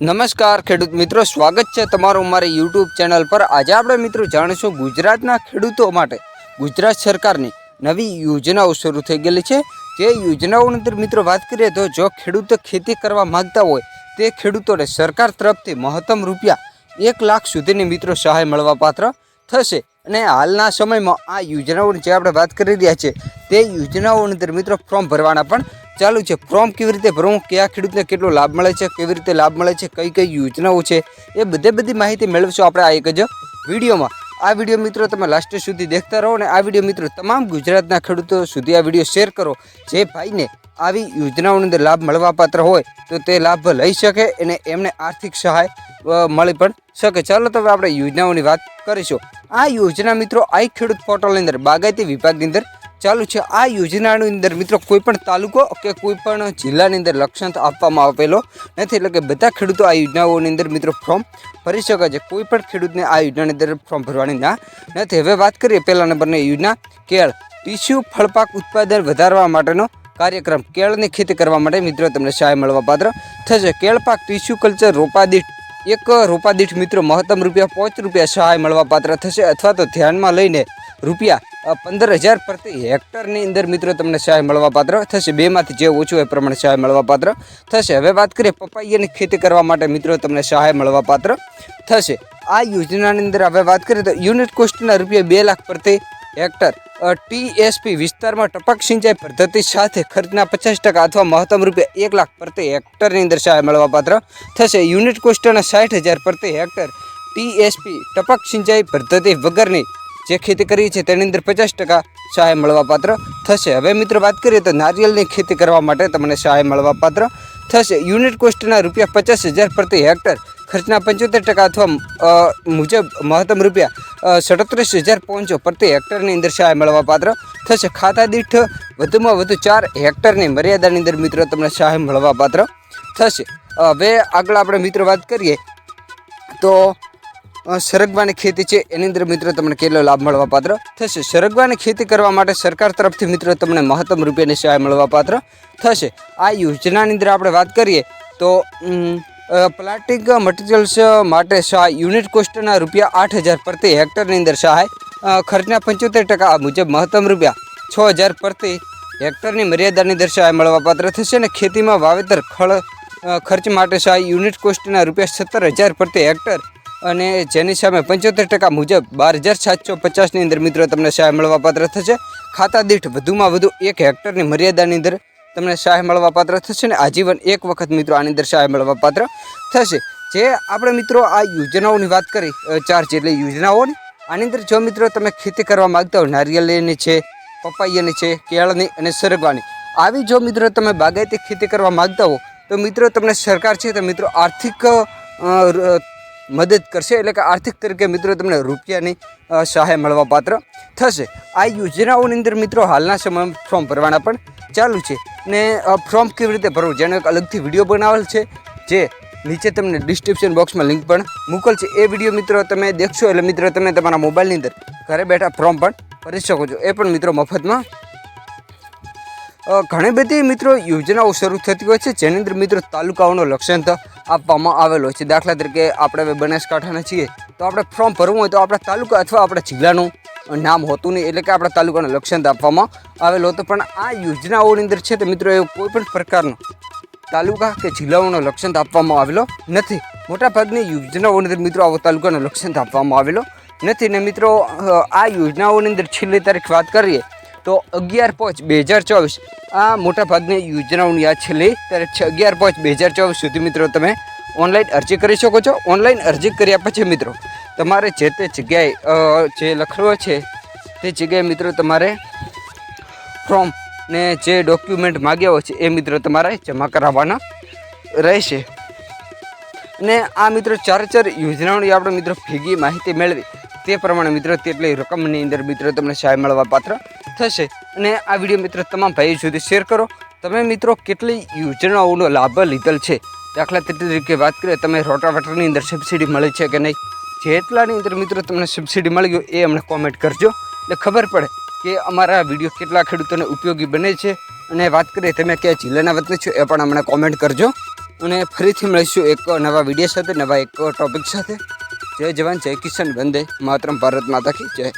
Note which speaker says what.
Speaker 1: નમસ્કાર ખેડૂત મિત્રો, સ્વાગત છે તમારું મારી યુટ્યુબ ચેનલ પર. આજે આપણે મિત્રો જાણીશું ગુજરાતના ખેડૂતો માટે ગુજરાત સરકારની નવી યોજનાઓ શરૂ થઈ ગયેલી છે. જે યોજનાઓની અંદર મિત્રો વાત કરીએ તો જો ખેડૂતો ખેતી કરવા માગતા હોય, તે ખેડૂતોને સરકાર તરફથી મહત્તમ રૂપિયા એક લાખ સુધીની મિત્રો સહાય મળવા પાત્ર થશે. અને હાલના સમયમાં આ યોજનાઓની જે આપણે વાત કરી રહ્યા છીએ, તે યોજનાઓની અંદર મિત્રો ફોર્મ ભરવાના પણ ચાલુ છે. ફોર્મ કેવી રીતે ભરવું, કયા ખેડૂતને કેટલો લાભ મળે છે, કેવી રીતે લાભ મળે છે, કઈ કઈ યોજનાઓ છે, એ બધે બધી માહિતી મેળવશો આપણે આ એક જ વિડીયોમાં. આ વીડિયો મિત્રો તમે લાસ્ટ સુધી દેખતા રહો અને આ વીડિયો મિત્રો તમામ ગુજરાતના ખેડૂતો સુધી આ વીડિયો શેર કરો. જે ભાઈને આવી યોજનાઓની અંદર લાભ મળવાપાત્ર હોય, તો તે લાભ લઈ શકે અને એમને આર્થિક સહાય મળી પણ શકે. ચાલો તો હવે આપણે યોજનાઓની વાત કરીશું. આ યોજના મિત્રો આઈ ખેડૂત પોર્ટલની અંદર, બાગાયતી વિભાગની અંદર ચાલુ છે. આ યોજનાની અંદર મિત્રો કોઈ પણ તાલુકો કે કોઈ પણ જિલ્લાની અંદર લક્ષ્યાંક આપવામાં આવેલો નથી. એટલે કે બધા ખેડૂતો આ યોજનાઓની અંદર મિત્રો ફોર્મ ભરી શકે છે. કોઈ પણ ખેડૂતને આ યોજનાની અંદર ફોર્મ ભરવાની ના નથી. હવે વાત કરીએ પહેલા નંબરની યોજના કેળ. ટીસ્યુ ફળપાક ઉત્પાદન વધારવા માટેનો કાર્યક્રમ. કેળની ખેતી કરવા માટે મિત્રો તમને સહાય મળવા પાત્ર થશે. કેળ પાક ટીસ્યુ કલ્ચર, રોપાદીઠ. એક રોપાદીઠ મિત્રો મહત્તમ રૂપિયા પાંચ રૂપિયા સહાય મળવા પાત્ર થશે. અથવા તો ધ્યાનમાં લઈને રૂપિયા પંદર હજાર પ્રતિ હેક્ટરની અંદર મિત્રો તમને સહાય મળવા પાત્ર થશે. બેમાંથી જે ઓછું એ પ્રમાણે સહાય મળવાપાત્ર થશે. હવે વાત કરીએ પપૈયાની ખેતી કરવા માટે મિત્રો તમને સહાય મળવા પાત્ર થશે. આ યોજનાની અંદર હવે વાત કરીએ તો યુનિટ કોસ્ટના રૂપિયા બે લાખ પ્રતિ હેક્ટર. ટીએસપી વિસ્તારમાં ટપક સિંચાઈ પદ્ધતિ સાથે ખર્ચના પચાસ ટકા અથવા મહત્તમ રૂપિયા એક લાખ પ્રતિ હેક્ટરની અંદર સહાય મળવાપાત્ર થશે. યુનિટ કોસ્ટના સાઠ હજાર પ્રતિ હેક્ટર. ટીએસપી ટપક સિંચાઈ પદ્ધતિ વગરની જે ખેતી કરી છે તેની અંદર પચાસ ટકા સહાય મળવાપાત્ર થશે. હવે મિત્રો વાત કરીએ તો નારિયેળની ખેતી કરવા માટે તમને સહાય મળવાપાત્ર થશે. યુનિટ કોસ્ટના રૂપિયા પચાસ હજાર પ્રતિ હેક્ટર, ખર્ચના પંચોતેર ટકા અથવા મુજબ મહત્તમ રૂપિયા સડત્રીસ હજાર પાંચસો પ્રતિ હેક્ટરની અંદર સહાય મળવા પાત્ર થશે. ખાતા દીઠ વધુમાં વધુ ચાર હેક્ટરની મર્યાદાની અંદર મિત્રો તમને સહાય મળવા પાત્ર થશે હવે આગળ આપણે મિત્રો વાત કરીએ તો સરગવાની ખેતી છે. એની અંદર મિત્રો તમને કેટલો લાભ મળવા પાત્ર? થશે. સરગવાની ખેતી કરવા માટે સરકાર તરફથી મિત્રો તમને મહત્તમ રૂપિયાની સહાય મળવા પાત્ર થશે. આ યોજનાની અંદર આપણે વાત કરીએ તો પ્લાસ્ટિક મટીરિયલ્સ માટે સહાય યુનિટ કોસ્ટના રૂપિયા આઠ હજાર પ્રતિ હેક્ટરની અંદર સહાય ખર્ચના પંચોતેર ટકા મુજબ મહત્તમ રૂપિયા છ હજાર પ્રતિ હેક્ટરની મર્યાદાની અંદર સહાય મળવા પાત્ર થશે અને ખેતીમાં વાવેતર ખળ ખર્ચ માટે સહાય યુનિટ કોસ્ટના રૂપિયા સત્તર હજાર પ્રતિ હેક્ટર અને જેની સામે પંચોતેર ટકા મુજબ બાર હજાર સાતસો પચાસની અંદર મિત્રો તમને સહાય મળવા પાત્ર થશે. ખાતા દીઠ વધુમાં વધુ એક હેક્ટરની મર્યાદાની અંદર તમને સહાય મળવા પાત્ર થશે ને આજીવન એક વખત મિત્રો આની અંદર સહાય મળવા પાત્ર થશે. જે આપણે મિત્રો આ યોજનાઓની વાત કરી ચાર જેટલી યોજનાઓની, આની અંદર જો મિત્રો તમે ખેતી કરવા માગતા હો નારિયેળની છે, પપૈયાની છે, કેળની અને સરગવાની, આવી જો મિત્રો તમે બાગાયતી ખેતી કરવા માગતા હો, તો મિત્રો તમને સરકાર છે તો મિત્રો આર્થિક મદદ કરશે એટલે કે આર્થિક તરીકે મિત્રો તમને રૂપિયાની સહાય મળવા પાત્ર થશે. આ યોજનાઓની અંદર મિત્રો હાલના સમયમાં ફોર્મ ભરવાના પણ ચાલુ છે ને ફોર્મ કેવી રીતે ભરવું જેનો એક અલગથી વીડિયો બનાવેલ છે જે નીચે તમને ડિસ્ક્રિપ્શન બોક્સમાં લિંક પણ મોકલ છે. એ વીડિયો મિત્રો તમે દેખશો એટલે મિત્રો તમે તમારા મોબાઈલની અંદર ઘરે બેઠા ફોર્મ પણ ભરી શકો છો. એ પણ મિત્રો મફતમાં. ઘણી બધી મિત્રો યોજનાઓ શરૂ થતી હોય છે જેની અંદર મિત્રો તાલુકાઓનો લક્ષ્યાંક આપવામાં આવેલો છે. દાખલા તરીકે આપણે હવે બનાસકાંઠાના છીએ, તો આપણે ફોર્મ ભરવું હોય તો આપણા તાલુકા અથવા આપણા જિલ્લાનું નામ હોતું નહીં, એટલે કે આપણા તાલુકાનું લક્ષ્યાંક આપવામાં આવેલો હતો. પણ આ યોજનાઓની અંદર છે તો મિત્રો એ કોઈપણ પ્રકારનો તાલુકા કે જિલ્લાઓનો લક્ષ્યાંક આપવામાં આવેલો નથી. મોટાભાગની યોજનાઓની અંદર મિત્રો આવો તાલુકાનો લક્ષ્યાંક આપવામાં આવેલો નથી. ને મિત્રો આ યોજનાઓની અંદર છેલ્લી તારીખ વાત કરીએ તો અગિયાર પાંચ બે હજાર ચોવીસ. આ મોટાભાગની યોજનાઓની આ છેલ્લી ત્યારે અગિયાર પાંચ બે હજાર ચોવીસ સુધી મિત્રો તમે ઓનલાઈન અરજી કરી શકો છો. ઓનલાઈન અરજી કર્યા પછી મિત્રો તમારે જે તે જગ્યાએ જે લખવો છે તે જગ્યાએ મિત્રો તમારે ફોર્મ ને જે ડોક્યુમેન્ટ માગ્યા હોય છે એ મિત્રો તમારે જમા કરાવવાના રહેશે. અને આ મિત્રો ચાર ચાર યોજનાઓની આપણે મિત્રો ભેગી માહિતી મેળવી. તે પ્રમાણે મિત્રો તેટલી રકમની અંદર મિત્રો તમને સહાય મળવા પાત્ર થશે અને આ વીડિયો મિત્રો તમામ ભાઈઓ સુધી શેર કરો. તમે મિત્રો કેટલી યોજનાઓનો લાભ લીધેલ છે? દાખલા તરીકે વાત કરીએ, તમે રોટાવેટરની અંદર સબસિડી મળી છે કે નહીં? જેટલાની અંદર મિત્રો તમને સબસિડી મળી ગયો એ અમને કોમેન્ટ કરજો. એટલે ખબર પડે કે અમારા વીડિયો કેટલા ખેડૂતોને ઉપયોગી બને છે. અને વાત કરીએ, તમે કયા જિલ્લાના વતની છો એ પણ અમને કોમેન્ટ કરજો. અને ફરીથી મળીશું એક નવા વીડિયો સાથે, નવા એક ટોપિક સાથે. જય જવાન, જય કિશન વંદે. માતરમ ભારત માતા કી જય.